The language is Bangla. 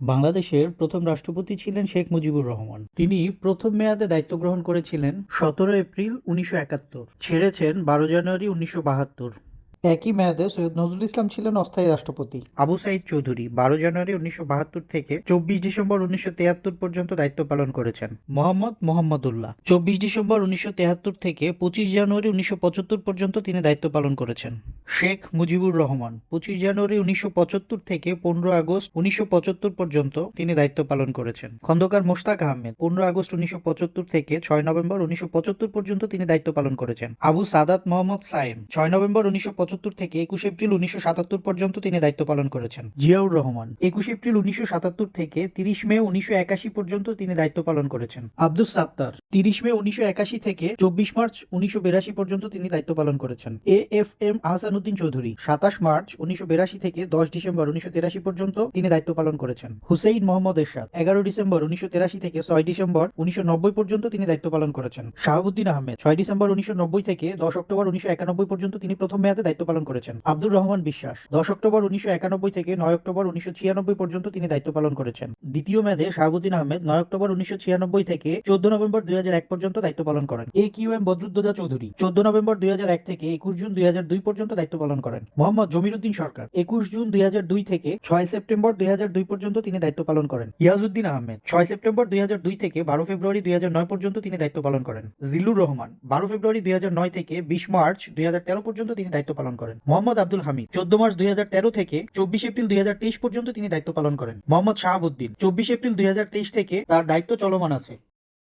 বাংলাদেশের প্রথম রাষ্ট্রপতি ছিলেন শেখ মুজিবুর রহমান। তিনি প্রথম মেয়াদে দায়িত্ব গ্রহণ করেছিলেন সতেরো এপ্রিল উনিশশো একাত্তর, ছেড়েছেন বারো জানুয়ারি উনিশশো বাহাত্তর। একই মেয়াদে সৈয়দ নজরুল ইসলাম ছিলেন অস্থায়ী রাষ্ট্রপতি। আবু সাইদ চৌধুরী বারো জানুয়ারি উনিশশো বাহাত্তর থেকে চব্বিশ ডিসেম্বর উনিশশো তেহাত্তর পর্যন্ত দায়িত্ব পালন করেছেন। মোহাম্মদ মোহাম্মদুল্লাহ। চব্বিশ ডিসেম্বর উনিশশো তেহাত্তর থেকে পঁচিশ জানুয়ারি উনিশশো পঁচাত্তর পর্যন্ত তিনি দায়িত্ব পালন করেছেন। শেখ মুজিবুর রহমান। পঁচিশ জানুয়ারি উনিশশো পঁচাত্তর থেকে পনেরো আগস্ট উনিশশো পঁচাত্তর পর্যন্ত তিনি দায়িত্ব পালন করেছেন। খন্দকার মোশতাক আহমেদ। পনেরো আগস্ট উনিশশো পঁচাত্তর থেকে ছয় নভেম্বর উনিশশো পঁচাত্তর পর্যন্ত তিনি দায়িত্ব পালন করেছেন। আবু সাদাত মোহাম্মদ সাইম ছয় নভেম্বর উনিশশো পঁচাত্তর থেকে একুশ এপ্রিল উনিশশো সাতাত্তর পর্যন্ত তিনি দায়িত্ব পালন করেছেন। জিয়াউর রহমান। একুশ এপ্রিল উনিশশো সাতাত্তর থেকে তিরিশ মে উনিশশো একাশি পর্যন্ত তিনি দায়িত্ব পালন করেছেন। আব্দুস সাত্তার। তিরিশ মে উনিশশো একাশি থেকে চব্বিশ মার্চ উনিশশো বেরাশি পর্যন্ত তিনি দায়িত্ব পালন করেছেন। A F M Ahsanuddin Chowdhury. সাতাশ মার্চ উনিশশো বেরাশি থেকে দশ ডিসেম্বর উনিশশো তেরাশি পর্যন্ত তিনি দায়িত্ব পালন করেছেন। হুসেইন মোহাম্মদ এরশাদ। এগারো ডিসেম্বর উনিশশো তেরাশি থেকে ছয় ডিসেম্বর উনিশশো নব্বই পর্যন্ত তিনি দায়িত্ব পালন করেছেন। শাহাবুদ্দিন আহমেদ। ছয় ডিসেম্বর উনিশশো নব্বই থেকে দশ অক্টোবর উনিশশো একানব্বই পর্যন্ত তিনি প্রথম মেয়াদে দায়িত্ব পালন করেছেন। আব্দুর রহমান বিশ্বাস, দশ অক্টোবর উনিশশো একানব্বই থেকে নয় অক্টোবর উনিশশো ছিয়ানব্বই পর্যন্ত তিনি দায়িত্ব পালন করেছেন। দ্বিতীয় মেয়াদে শাহাবুদ্দিন আহমেদ নয় অক্টোবর উনিশশো ছিয়ানব্বই থেকে চোদ্দ নভেম্বর দুই পর্যন্ত দায়িত্ব পালন করেন। A Q M Badruddoza Chowdhury, চোদ্দ নভেম্বর দুই এক থেকে একুশ জুন দুই দুই পর্যন্ত দায়িত্ব পালন করেন। মোহাম্মদ জমিরুদ্দিন সরকার, একুশ জুন দুই দুই থেকে ছয় সেপ্টেম্বর দুই দুই পর্যন্ত তিনি দায়িত্ব পালন করেন। ইয়াজউদ্দিন আহমেদ, ছয় সেপ্টেম্বর দুই দুই থেকে বারো ফেব্রুয়ারি দুই নয় পর্যন্ত তিনি দায়িত্ব পালন করেন। জিল্লুর রহমান, বারো ফেব্রুয়ারি দুই নয় থেকে বিশ মার্চ দুই হাজার তেরো পর্যন্ত তিনি দায়িত্ব পালন করেন। মোহাম্মদ আব্দুল হামিদ, চোদ্দ মার্চ দুই হাজার তেরো থেকে চব্বিশ এপ্রিল দুই হাজার তেইশ পর্যন্ত তিনি দায়িত্ব পালন করেন। মোহাম্মদ শাহাবুদ্দিন, চব্বিশ এপ্রিল দুই হাজার তেইশ থেকে তার দায়িত্ব চলমান আছে।